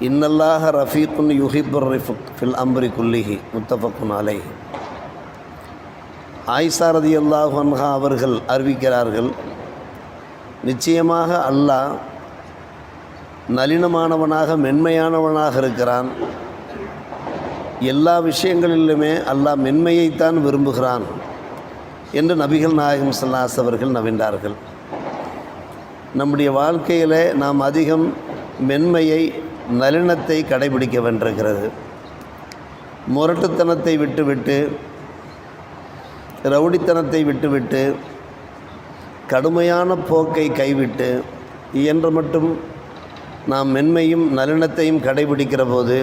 இன்னல்லாக ரஃபீக்குன் யுஹிபுர் ரிஃபுக் fill அம்ரி குல்லிஹி முத்தஃபக்குன் அலை ஆயிசாரதி அல்லாஹன்ஹா அவர்கள் அறிவிக்கிறார்கள் நிச்சயமாக அல்லாஹ் நளினமானவனாக மென்மையானவனாக இருக்கிறான். எல்லா விஷயங்களிலுமே அல்லாஹ் மென்மையைத்தான் விரும்புகிறான் என்று நபிகள் நாயகம் சல்லாஸ் அவர்கள் நவின்றார்கள் நம்முடைய வாழ்க்கையில் நாம் அதிகம் மென்மையை நளினத்தை கடைபிடிக்க வென்றிருக்கிறது முரட்டுத்தனத்தை விட்டுவிட்டு ரவுடித்தனத்தை விட்டுவிட்டு கடுமையான போக்கை கைவிட்டு என்று மட்டும் நாம் மென்மையும் நளினத்தையும் கடைபிடிக்கிற போது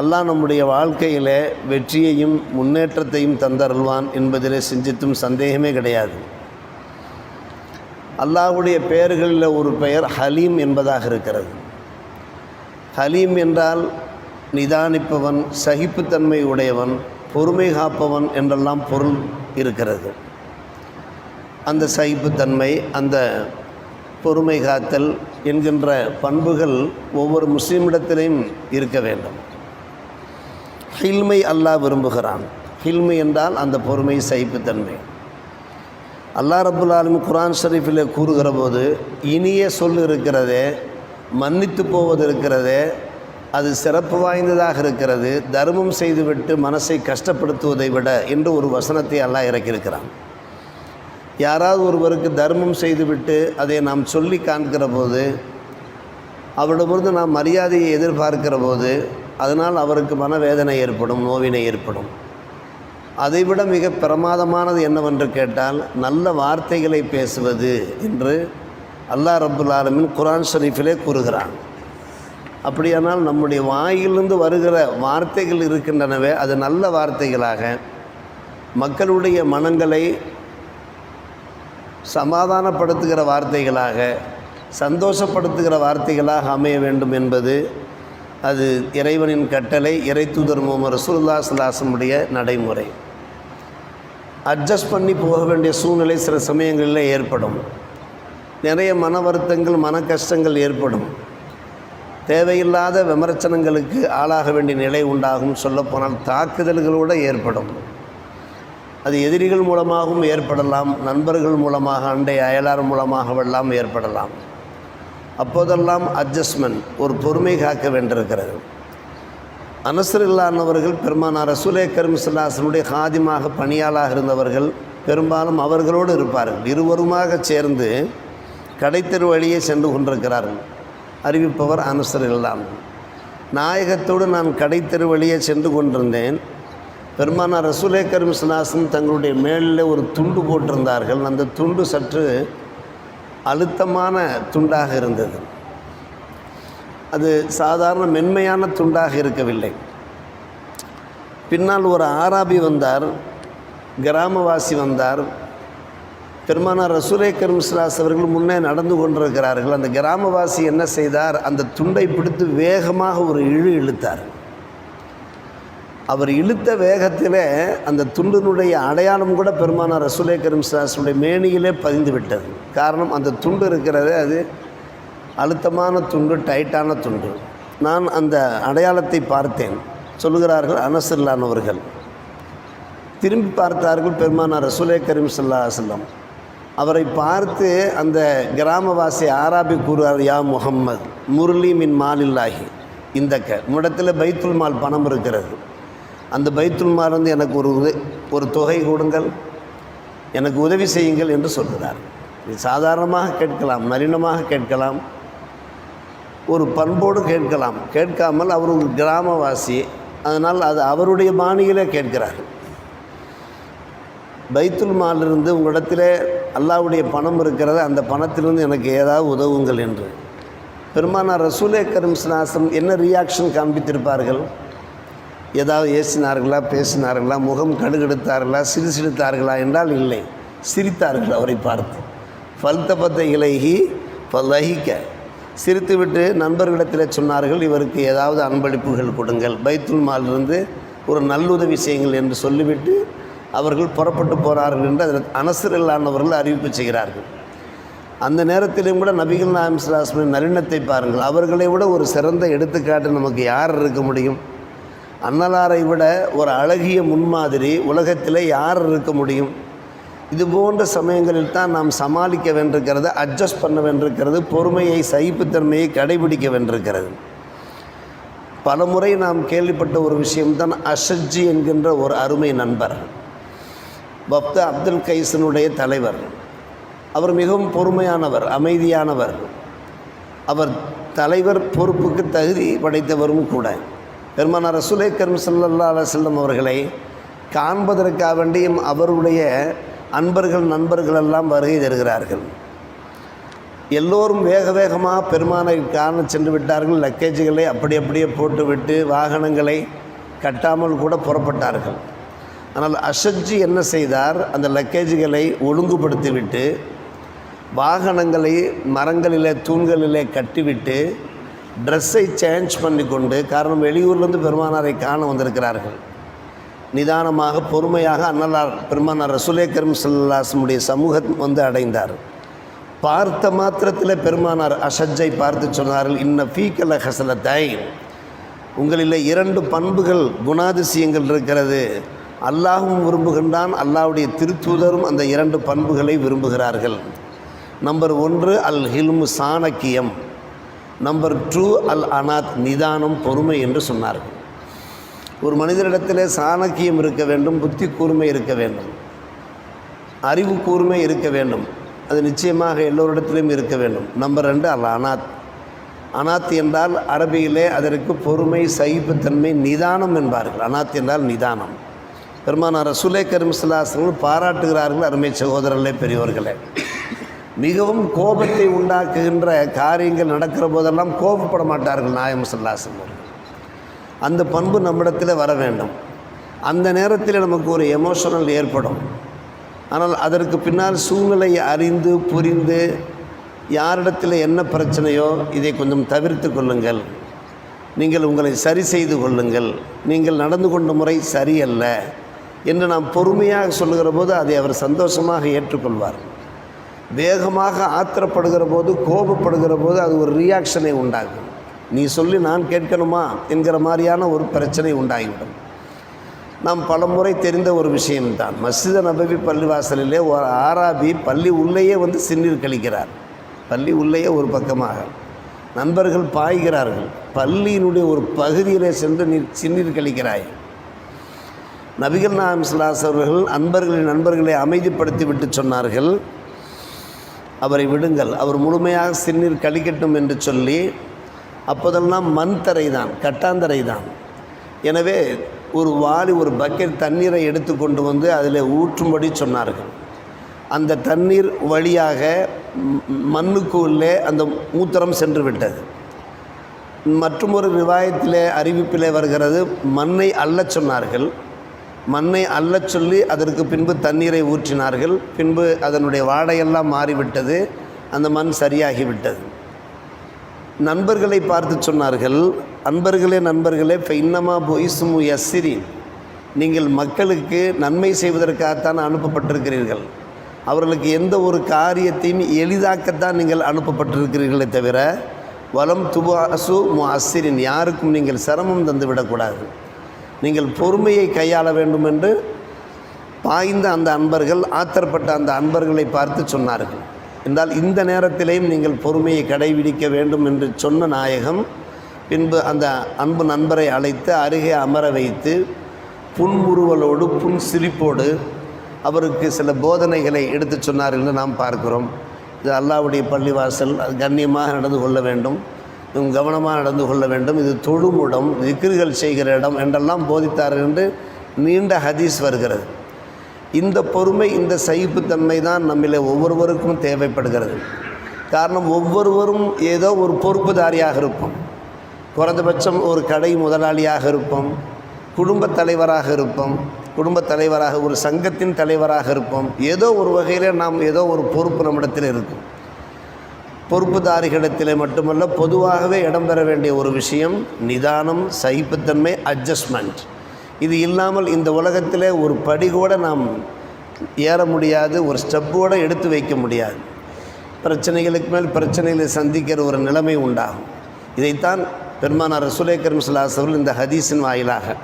அல்லாஹ் நம்முடைய வாழ்க்கையில் வெற்றியையும் முன்னேற்றத்தையும் தந்தருள்வான் என்பதில் சிந்தித்தும் சந்தேகமே கிடையாது. அல்லாஹ்வுடைய பெயர்களில் ஒரு பெயர் ஹலீம் என்பதாக இருக்கிறது. ஹலீம் என்றால் நிதானிப்பவன் சகிப்புத்தன்மை உடையவன் பொறுமை காப்பவன் என்றெல்லாம் பொருள் இருக்கிறது. அந்த சகிப்புத்தன்மை அந்த பொறுமை காத்தல் என்கின்ற பண்புகள் ஒவ்வொரு முஸ்லீமிடத்திலையும் இருக்க வேண்டும். ஹில்மை அல்லாஹ் விரும்புகிறான். ஹில்மை என்றால் அந்த பொறுமை சகிப்புத்தன்மை. அல்லா ரபுல் ஆலமி குரான் ஷரீஃபில் கூறுகிற போது இனிய சொல் இருக்கிறதே மன்னித்து போவது அது சிறப்பு வாய்ந்ததாக இருக்கிறது. தர்மம் செய்துவிட்டு மனசை கஷ்டப்படுத்துவதை விட என்று ஒரு வசனத்தை எல்லாம் இறக்கியிருக்கிறான். யாராவது ஒருவருக்கு தர்மம் செய்துவிட்டு அதை நாம் சொல்லி காண்கிற போது அவரிடமிருந்து நாம் மரியாதையை எதிர்பார்க்கிற போது அதனால் அவருக்கு மனவேதனை ஏற்படும் நோவினை ஏற்படும். அதைவிட மிக பிரமாதமானது என்னவென்று கேட்டால் நல்ல வார்த்தைகளை பேசுவது என்று அல்லாஹ் ரபுல் ஆலமின் குரான் ஷரீஃபிலே கூறுகிறான். அப்படியானால் நம்முடைய வாயிலிருந்து வருகிற வார்த்தைகள் இருக்கின்றனவே அது நல்ல வார்த்தைகளாக மக்களுடைய மனங்களை சமாதானப்படுத்துகிற வார்த்தைகளாக சந்தோஷப்படுத்துகிற வார்த்தைகளாக அமைய வேண்டும் என்பது அது இறைவனின் கட்டளை இறை தூதர் முகமது ரசூல்லா சுல்லாசனுடைய நடைமுறை. அட்ஜஸ்ட் பண்ணி போக வேண்டிய சூழ்நிலை சில சமயங்களில் ஏற்படும். நிறைய மன வருத்தங்கள் மன கஷ்டங்கள் ஏற்படும். தேவையில்லாத விமர்சனங்களுக்கு ஆளாக வேண்டிய நிலை உண்டாகும் சொல்லப்போனால் தாக்குதல்களோடு ஏற்படும். அது எதிரிகள் மூலமாகவும் ஏற்படலாம் நண்பர்கள் மூலமாக அண்டை அயலார் மூலமாகவெல்லாம் ஏற்படலாம். அப்போதெல்லாம் அட்ஜஸ்ட்மெண்ட் ஒரு பொறுமை காக்க வேண்டியிருக்கிறது. அனசரில்லானவர்கள் பெருமானார் ரசூலே கரும் சில்லாசனுடைய பணியாளாக இருந்தவர்கள் பெரும்பாலும் அவர்களோடு இருப்பார்கள். இருவருமாக சேர்ந்து கடைத்தெரு வழியே சென்று கொண்டிருக்கிறார்கள். அறிவிப்பவர் அனசர் இல்லாம் நாயகத்தோடு நான் கடைத்தெரு வழியே சென்று கொண்டிருந்தேன். பெருமானார் ரசூலே கரும் தங்களுடைய மேலில் ஒரு துண்டு போட்டிருந்தார்கள். அந்த துண்டு சற்று அழுத்தமான துண்டாக இருந்தது. அது சாதாரண மென்மையான துண்டாக இருக்கவில்லை. பின்னால் ஒரு ஆராபி வந்தார். கிராமவாசி வந்தார். பெருமானார் ரசூலே கரும்ஸ்லாஸ் அவர்கள் முன்னே நடந்து கொண்டிருக்கிறார்கள். அந்த கிராமவாசி என்ன செய்தார்? அந்த துண்டை பிடித்து வேகமாக ஒரு இழு இழுத்தார். அவர் இழுத்த வேகத்தில் அந்த துண்டினுடைய அடையாளம் கூட பெருமானார் ரசூலே கரும்ஸ்லாஸுடைய மேனியிலே பதிந்து விட்டது. காரணம் அந்த துண்டு இருக்கிறதே அது அழுத்தமான துண்டு டைட்டான துண்டு. நான் அந்த அடையாளத்தை பார்த்தேன். சொல்லுகிறார்கள் அனசில்லானவர்கள் திரும்பி பார்த்தார்கள் பெருமானார் ரசூலே கரீம் சல்லா செல்லம் அவரை பார்த்து அந்த கிராமவாசி ஆராபி கூறுவார் யா முகம்மது முரளி மின் மாலில்லாகி இந்த க முடத்தில் பைத்துல் மால் பணம் இருக்கிறது. அந்த பைத்துல் மால் வந்து எனக்கு ஒரு உத ஒரு தொகை கொடுங்கள் எனக்கு உதவி செய்யுங்கள் என்று சொல்கிறார். இது சாதாரணமாக கேட்கலாம் நளினமாக கேட்கலாம் ஒரு பண்போடு கேட்கலாம். கேட்காமல் அவர் ஒரு கிராமவாசி அதனால் அது அவருடைய பாணியிலே கேட்கிறார். பைத்துல் மாலிருந்து உங்களிடத்தில் அல்லாவுடைய பணம் இருக்கிறது அந்த பணத்திலிருந்து எனக்கு ஏதாவது உதவுங்கள் என்று. பெருமானார் ரசூலே கரும் என்ன ரியாக்ஷன் காண்பித்திருப்பார்கள்? ஏதாவது ஏசினார்களா பேசினார்களா முகம் கடுகெடுத்தார்களா சிரிசிடுத்தார்களா என்றால் இல்லை. சிரித்தார்கள் அவரை பார்த்து. பல்தபத்தை இலகி பல்லகிக்க சிரித்துவிட்டு நண்பர்களிடத்தில் சொன்னார்கள் இவருக்கு ஏதாவது அன்பளிப்புகள் கொடுங்கள். பைத்துல் மாலிருந்து ஒரு நல்லுதவி செய்யுங்கள் என்று சொல்லிவிட்டு அவர்கள் புறப்பட்டு போகிறார்கள் என்று அதில் அனசரில்லானவர்கள் அறிவிப்பு செய்கிறார்கள். அந்த நேரத்திலும் கூட நபிகள் நாயம் சுல்லாஸ்மின் நளினத்தை பாருங்கள். அவர்களை விட ஒரு சிறந்த எடுத்துக்காட்டு நமக்கு யார் இருக்க முடியும்? அன்னலாரை விட ஒரு அழகிய முன்மாதிரி உலகத்தில் யார் இருக்க முடியும்? இது போன்ற சமயங்களில் தான் நாம் சமாளிக்க வேண்டியிருக்கிறது அட்ஜஸ்ட் பண்ண வேண்டியிருக்கிறது பொறுமையை சகிப்புத்தன்மையை கடைபிடிக்க வேண்டியிருக்கிறது. பலமுறை நாம் கேள்விப்பட்ட ஒரு விஷயம்தான் அஷஜி என்கின்ற ஒரு அருமை நண்பர். பப்த அப்துல் கைசனுடைய தலைவர். அவர் மிகவும் பொறுமையானவர் அமைதியானவர். அவர் தலைவர் பொறுப்புக்கு தகுதி படைத்தவரும் கூட. பெருமானார் ரசுலை கரும் சல்லல்லா அலுவலம் அவர்களை காண்பதற்காக வேண்டியும் அவருடைய அன்பர்கள் நண்பர்கள் எல்லாம் வருகை தருகிறார்கள். எல்லோரும் வேக வேகமாக பெருமானை காண சென்று விட்டார்கள். லக்கேஜுகளை அப்படி அப்படியே போட்டுவிட்டு வாகனங்களை கட்டாமல் கூட புறப்பட்டார்கள். ஆனால் அஷஜி என்ன செய்தார்? அந்த லக்கேஜுகளை ஒழுங்குபடுத்திவிட்டு வாகனங்களை மரங்களிலே தூண்களிலே கட்டிவிட்டு ட்ரெஸ்ஸை சேஞ்ச் பண்ணி கொண்டு காரணம் வெளியூர்லேருந்து பெருமானாரை காண வந்திருக்கிறார்கள். நிதானமாக பொறுமையாக அன்னலார் பெருமானார் ரசுலே கரும் சல்லாசமுடைய சமூகம் வந்து அடைந்தார். பார்த்த மாத்திரத்தில் பெருமானார் அஷஜை பார்த்து சொன்னார்கள் இன்ன ஃபீக்கல ஹசலத்தை உங்களில் இரண்டு பண்புகள் குணாதிசயங்கள் இருக்கிறது. அல்லாஹும் விரும்புகின்றான் அல்லாஹ்வுடைய திருத்தூதரும் அந்த இரண்டு பண்புகளை விரும்புகிறார்கள். நம்பர் ஒன்று அல் ஹில்மு சாணக்கியம். நம்பர் டூ அல் அனாத் நிதானம் பொறுமை என்று சொன்னார்கள். ஒரு மனிதரிடத்தில் சாணக்கியம் இருக்க வேண்டும் புத்தி கூர்மை இருக்க வேண்டும். அறிவு கூர்மை இருக்க வேண்டும். அது நிச்சயமாக எல்லோரிடத்திலும் இருக்க வேண்டும். நம்பர் ரெண்டு அல் அனாத் அனாத் என்றால் அரபியிலே அதற்கு பொறுமை சகிப்புத்தன்மை நிதானம் என்பார்கள். அனாத் என்றால் நிதானம். பெருமானார் ரசூலே கரிம்சலாசர்கள் பாராட்டுகிறார்கள் அருமை சகோதரர்களே பெரியவர்களே மிகவும் கோபத்தை உண்டாக்குகின்ற காரியங்கள் நடக்கிற போதெல்லாம் கோபப்பட மாட்டார்கள் நாயம் சல்லாசன் அந்த பண்பு நம்மிடத்தில் வர வேண்டும். அந்த நேரத்தில் நமக்கு ஒரு எமோஷனல் ஏற்படும். ஆனால் அதற்கு பின்னால் சூழ்நிலையை அறிந்து புரிந்து யாரிடத்தில் என்ன பிரச்சனையோ இதை கொஞ்சம் தவிர்த்து கொள்ளுங்கள். நீங்கள் உங்களை சரி செய்து கொள்ளுங்கள். நீங்கள் நடந்து கொண்ட முறை சரியல்ல. என்று நாம் பொறுமையாக சொல்லுகிற போது அதை அவர் சந்தோஷமாக ஏற்றுக்கொள்வார். வேகமாக ஆத்திரப்படுகிற போது கோபப்படுகிற போது அது ஒரு ரியாக்ஷனை உண்டாகும் நீ சொல்லி நான் கேட்கணுமா என்கிற மாதிரியான ஒரு பிரச்சனை உண்டாகிவிடும். நாம் பலமுறை தெரிந்த ஒரு விஷயம்தான். மஸ்ஜித நபவி பள்ளிவாசலிலே ஒரு ஆராபி பள்ளி உள்ளேயே வந்து சின்னீர் கழிக்கிறார். பள்ளி உள்ளேயே ஒரு பக்கமாக. நண்பர்கள் பாய்கிறார்கள். பள்ளியினுடைய ஒரு பகுதியிலே சென்று நீ சின்னீர் கழிக்கிறாய். நபிகள் நாயம் சிலாஸ் அவர்கள் அன்பர்களின் நண்பர்களை அமைதிப்படுத்தி விட்டு சொன்னார்கள். அவரை விடுங்கள். அவர் முழுமையாக சின்னீர் கழிக்கட்டும் என்று சொல்லி அப்போதெல்லாம் மண் தரை தான் கட்டாந்தரை தான் எனவே ஒரு வாளி ஒரு பக்கெட் தண்ணீரை எடுத்து கொண்டு வந்து அதில் ஊற்றும்படி சொன்னார்கள். அந்த தண்ணீர் வழியாக மண்ணுக்கு உள்ளே அந்த மூத்திரம் சென்று விட்டது. மற்றும் ஒரு ரிவாயத்திலே அறிவிப்பிலே வருகிறது மண்ணை அள்ளச் சொன்னார்கள். மண்ணை அள்ளச் சொல்லி அதற்கு பின்பு தண்ணீரை ஊற்றினார்கள். பின்பு அதனுடைய வாடையெல்லாம் மாறிவிட்டது. அந்த மண் சரியாகிவிட்டது. நண்பர்களை பார்த்து சொன்னார்கள் அன்பர்களே நண்பர்களே இப்போ இன்னமா பொய்சுமு யஸ்ஸிரி நீங்கள் மக்களுக்கு நன்மை செய்வதற்காகத்தான் அனுப்பப்பட்டிருக்கிறீர்கள். அவர்களுக்கு எந்த ஒரு காரியத்தையும் எளிதாக்கத்தான் நீங்கள் அனுப்பப்பட்டிருக்கிறீர்களே தவிர வலம் துபாசு மு அஸ்ஸிரின். யாருக்கும் நீங்கள் சிரமம் தந்து விடக்கூடாது நீங்கள் பொறுமையை கையாள வேண்டும் என்று பாய்ந்த அந்த அன்பர்கள் ஆத்திரப்பட்ட அந்த அன்பர்களை பார்த்து சொன்னார்கள். என்றால் இந்த நேரத்திலேயும் நீங்கள் பொறுமையை கடைபிடிக்க வேண்டும் என்று சொன்ன நாயகம் பின்பு அந்த அன்பு நண்பரை அழைத்து அருகே அமர வைத்து புன்முறுவலோடு புன் சிரிப்போடு அவருக்கு சில போதனைகளை எடுத்துச் சொன்னார் என்று நாம் பார்க்கிறோம். இது அல்லாவுடைய பள்ளிவாசல் அது கண்ணியமாக நடந்து கொள்ள வேண்டும். கவனமாக நடந்து கொள்ள வேண்டும். இது தொழுமுடம் விக்கிர்கள் செய்கிற இடம் என்றெல்லாம் போதித்தார் என்று நீண்ட ஹதீஸ் வருகிறது. இந்த பொறுமை இந்த சகிப்புத்தன்மை தான் நம்மிலே ஒவ்வொருவருக்கும் தேவைப்படுகிறது. காரணம் ஒவ்வொருவரும் ஏதோ ஒரு பொறுப்புதாரியாக இருப்போம். குறைந்தபட்சம் ஒரு கடை முதலாளியாக இருப்போம். குடும்பத் தலைவராக இருப்போம். குடும்பத் தலைவராக ஒரு சங்கத்தின் தலைவராக இருப்போம். ஏதோ ஒரு வகையில் நாம் ஏதோ ஒரு பொறுப்பு நம்மிடத்தில் இருக்கும். பொறுப்புதாரிகளிடத்தில் மட்டுமல்ல பொதுவாகவே இடம்பெற வேண்டிய ஒரு விஷயம் நிதானம் சகிப்புத்தன்மை அட்ஜஸ்ட்மெண்ட் இது இல்லாமல் இந்த உலகத்திலே ஒரு படி கூட நாம் ஏற முடியாது ஒரு ஸ்டெப்போடு கூட எடுத்து வைக்க முடியாது. பிரச்சனைகளுக்கு மேல் பிரச்சனைகளை சந்திக்கிற ஒரு நிலைமை உண்டாகும். இதைத்தான் பெருமானார் ரசூலே கரீம் அவர்கள் இந்த ஹதீஸின் வாயிலாக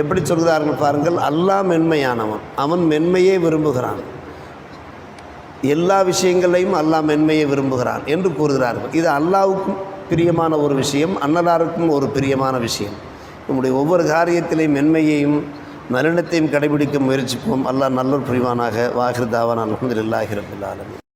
எப்படி சொல்கிறார்கள் பாருங்கள் அல்லாஹ் மென்மையானவன் அவன் மென்மையே விரும்புகிறான். எல்லா விஷயங்களையும் அல்லாஹ் மென்மையை விரும்புகிறான் என்று கூறுகிறார்கள். இது அல்லாவுக்கும் பிரியமான ஒரு விஷயம் அன்னலாருக்கும் ஒரு பிரியமான விஷயம். நம்முடைய ஒவ்வொரு காரியத்திலையும் மென்மையையும் நலனத்தையும் கடைபிடிக்க முயற்சிப்போம். அல்லாஹ் நல்ல புரிவானாக. வாகிருதாவான் அலமதுல்லாஹி